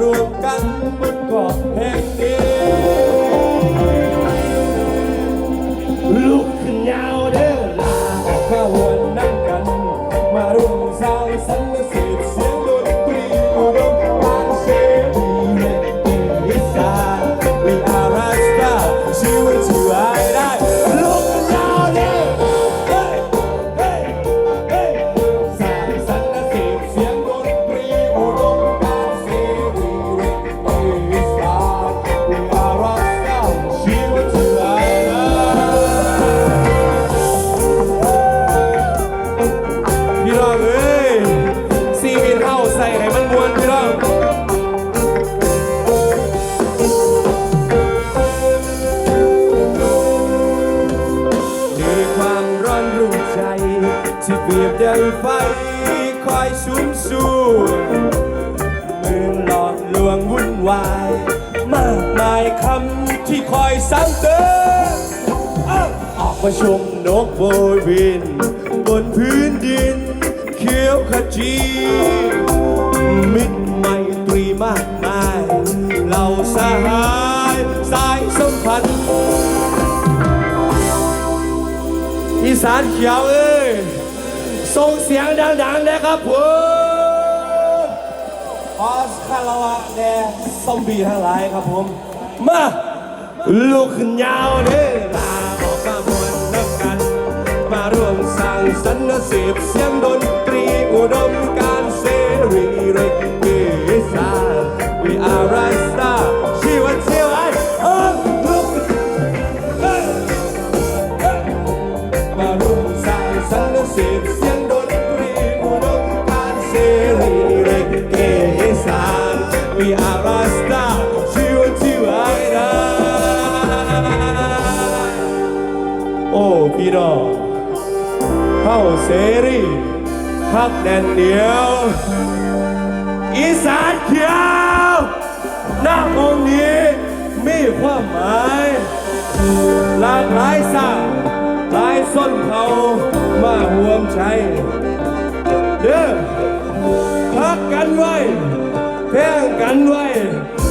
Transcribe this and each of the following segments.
รวมกันบน ดังไฟคอยชุ่มสู้มือหลอกลวงวุ่นวาย มากมายคำที่คอยซ้ำเติมออกมาชมนกโบยบิน บนพื้นดิน เขียวขจีมิตรไมตรีมากมายเหล่าสหายสายสัมพันธ์อีสานเขียวเอ้ย ส่งเสียงดังๆนะครับผมออสคารวะแด่ซอมบี้ทั้งหลายครับผม มาลุกขึ้นยาวเด้อลาออกมามวนนักกัน มาร่วมสร้างสรรค์สืบเสียงดนตรีอุดมกา We are Rasta ชีวันเชียวไอ้ได้โอ้พี่น้องเข้าเสรีพักแน่นเหนียว อีสานเขียวหน้าองค์นี้มีความหมายหลากหลายสาหลายส้นเผามาห่วมใจเด้อพักกันไว้ แพ่ง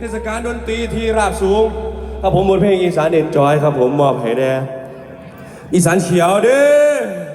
เทศกาลดนตรีที่ราบสูงครับผมบนเพลงอีสานเอ็นจอยครับผมมอบให้แด่อีสานเขียวเด้อ